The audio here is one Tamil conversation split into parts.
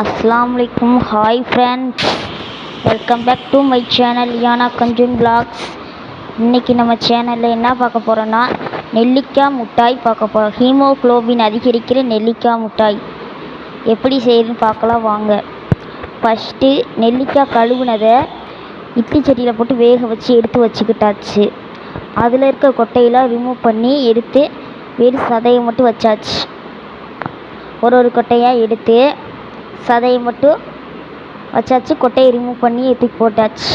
அஸ்ஸலாமு hi friends welcome back to my channel Yana Kanjun vlogs இன்றைக்கி நம்ம சேனலில் என்ன பார்க்க போகிறோன்னா நெல்லிக்காய் மிட்டாய் பார்க்க போகிறோம் ஹீமோகுளோபின் அதிகரிக்கிற நெல்லிக்காய் முட்டாய். எப்படி செய்யுதுன்னு பார்க்கலாம் வாங்க. ஃபஸ்ட்டு நெல்லிக்காய் கழுவுனதை இட்லி செடியில் போட்டு வேக வச்சு எடுத்து வச்சுக்கிட்டாச்சு. அதில் இருக்க கொட்டையெல்லாம் ரிமூவ் பண்ணி எடுத்து வெறும் சதையை மட்டும் வச்சாச்சு. ஒரு ஒரு கொட்டையாக எடுத்து சதையை மட்டும் வச்சாச்சு கொட்டையை ரிமூவ் பண்ணி தூக்கி போட்டாச்சு.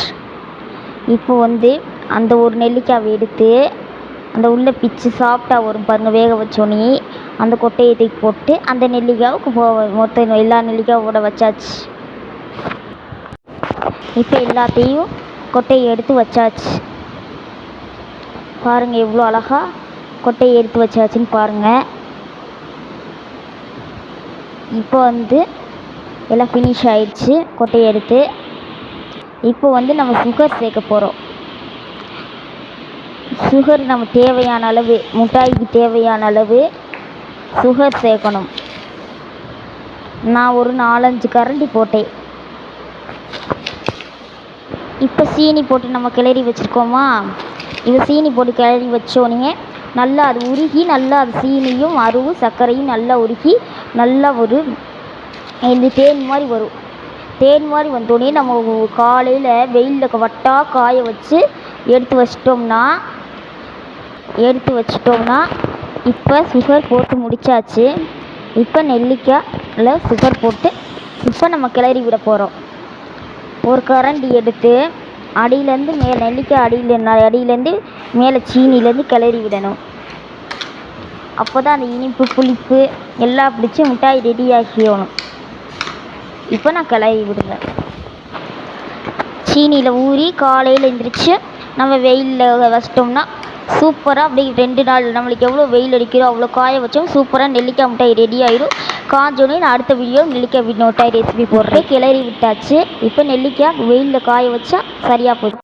இப்போ வந்து அந்த ஒரு நெல்லிக்காவை எடுத்து அந்த உள்ள பிச்சு சாஃப்டாக வரும் பாருங்கள் வேக வச்சோன்னே அந்த கொட்டையை தூக்கி போட்டு அந்த நெல்லிக்காவுக்கு போ மொத்தம் எல்லா நெல்லிக்காவோட வச்சாச்சு. இப்போ எல்லாத்தையும் கொட்டையை எடுத்து வச்சாச்சு. பாருங்கள் எவ்வளோ அழகாக கொட்டையை எடுத்து வச்சாச்சுன்னு பாருங்கள் இப்போ வந்து எல்லாம் ஃபினிஷ் ஆயிடுச்சு. கொட்டையை எடுத்து இப்போ வந்து நம்ம சுகர் சேர்க்க போகிறோம் சுகர் நம்ம தேவையான அளவு மிட்டாய்க்கு தேவையான அளவு சுகர் சேர்க்கணும். நான் ஒரு நாலஞ்சு கரண்டி போட்டேன். இப்போ சீனி போட்டு நம்ம கிளறி வச்சுருக்கோமா? இது சீனி போட்டு கிளறி வச்சோன்னே நல்லா அது உருகி நல்லா அது சீனியும் அருவும் சர்க்கரையும் நல்லா உருகி நல்லா ஒரு இந்த தேன் மாதிரி வரும். தேன் மாதிரி வந்தோடனே நம்ம காலையில் வெயிலில் வட்டாக காய வச்சு எடுத்து வச்சிட்டோம்னா எடுத்து வச்சிட்டோம்னா இப்போ சுகர் போட்டு முடிச்சாச்சு. இப்போ நெல்லிக்காயில் சுகர் போட்டு இப்போ நம்ம கிளறி விட போகிறோம் ஒரு கரண்டி எடுத்து அடியிலேருந்து மேலே நெல்லிக்காய் அடியில் அடியிலேருந்து மேலே சீனிலேருந்து கிளறி விடணும். அப்போ தான் அந்த இனிப்பு புளிப்பு எல்லாம் பிடிச்சி மிட்டாய் ரெடி ஆகிடணும் இப்போ நான் கிளறி விடுவேன் சீனியில் ஊறி காலையில் எழுந்திரிச்சு நம்ம வெயிலில் வச்சிட்டோம்னா சூப்பராக அப்படியே ரெண்டு நாள் நம்மளுக்கு எவ்வளோ வெயில் அடிக்கிறோ அவ்வளோ காய வச்சோம் சூப்பராக நெல்லிக்காய் மிட்டாய் ரெடி ஆகிடும் காஞ்சோடனே நான் அடுத்த வீடியோ நெல்லிக்காய் மிட்டாய் ரெசிபி போடுறேன். கிளறி விட்டாச்சு. இப்போ நெல்லிக்காய் வெயிலில் காய வச்சா சரியாக போயிடும்.